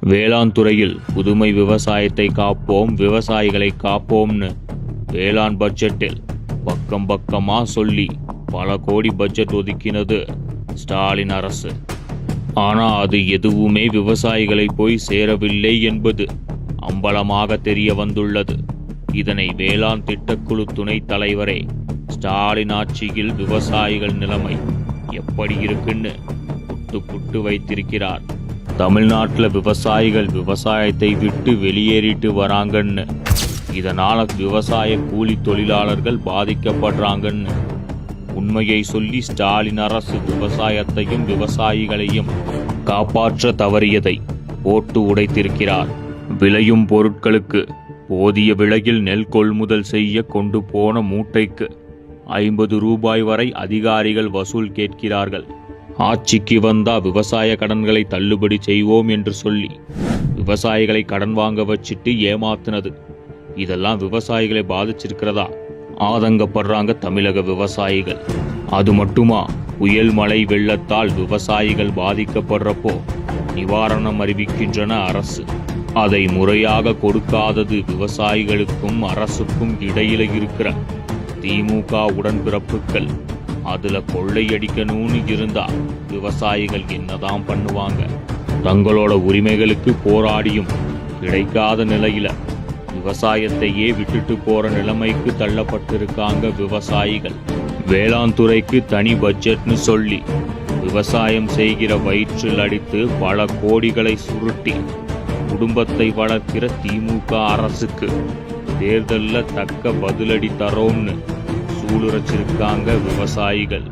வேளாண் துறையில் புதுமை விவசாயத்தை காப்போம் விவசாயிகளை காப்போம்னு. வேளாண் பட்ஜெட்டில் பக்கம் பக்கமா சொல்லி பல கோடி பட்ஜெட் ஒதுக்கினது ஸ்டாலின் அரசு. ஆனால் அது எதுவுமே விவசாயிகளை போய் சேரவில்லை என்பது அம்பலமாக தெரிய வந்துள்ளது. இதனை வேளாண் திட்டக்குழு துணைத் தலைவரே ஸ்டாலின் ஆட்சியில் விவசாயிகள் நிலைமை எப்படி இருக்குன்னு புட்டு புட்டு வைத்திருக்கிறார். தமிழ்நாட்டில் விவசாயிகள் விவசாயத்தை விட்டு வெளியேறிட்டு வராங்கன்னு. இதனால் விவசாய கூலி தொழிலாளர்கள் பாதிக்கப்படுறாங்கன்னு. உண்மையை சொல்லி ஸ்டாலின் அரசு விவசாயத்தையும் விவசாயிகளையும் காப்பாற்ற தவறியதை போட்டு உடைத்திருக்கிறார். விளையும் பொருட்களுக்கு போதிய விலையில் நெல் கொள்முதல் செய்ய கொண்டு போன மூட்டைக்கு ஐம்பது ரூபாய் வரை அதிகாரிகள் வசூல் கேட்கிறார்கள். ஆட்சிக்கு வந்தா விவசாய கடன்களை தள்ளுபடி செய்வோம் என்று சொல்லி விவசாயிகளை கடன் வாங்க வச்சுட்டு ஏமாத்துனது. இதெல்லாம் விவசாயிகளை பாதிச்சிருக்கிறதா? ஆதங்கப்படுறாங்க தமிழக விவசாயிகள். அது மட்டுமா? புயல் மழை வெள்ளத்தால் விவசாயிகள் பாதிக்கப்படுறப்போ நிவாரணம் அறிவிக்கின்றன அரசு. அதை முறையாக கொடுக்காதது விவசாயிகளுக்கும் அரசுக்கும் இடையில இருக்கிற திமுக உடன்பிறப்புகள். அதுல கொள்ளையடிக்கணும்னு இருந்தா விவசாயிகள் என்னதான் பண்ணுவாங்க? தங்களோட உரிமைகளுக்கு போராடியும் கிடைக்காத நிலையில விவசாயத்தையே விட்டுட்டு போற நிலைமைக்கு தள்ளப்பட்டிருக்காங்க விவசாயிகள். வேளாண் துறைக்கு தனி பட்ஜெட்னு சொல்லி விவசாயம் செய்கிற வயிற்றில் அடித்து பல கோடிகளை சுருட்டி குடும்பத்தை வளர்க்கிற திமுக அரசுக்கு தேர்தலில் தக்க பதிலடி தரோம்னு சூளுரைச்சிருக்காங்க விவசாயிகள்.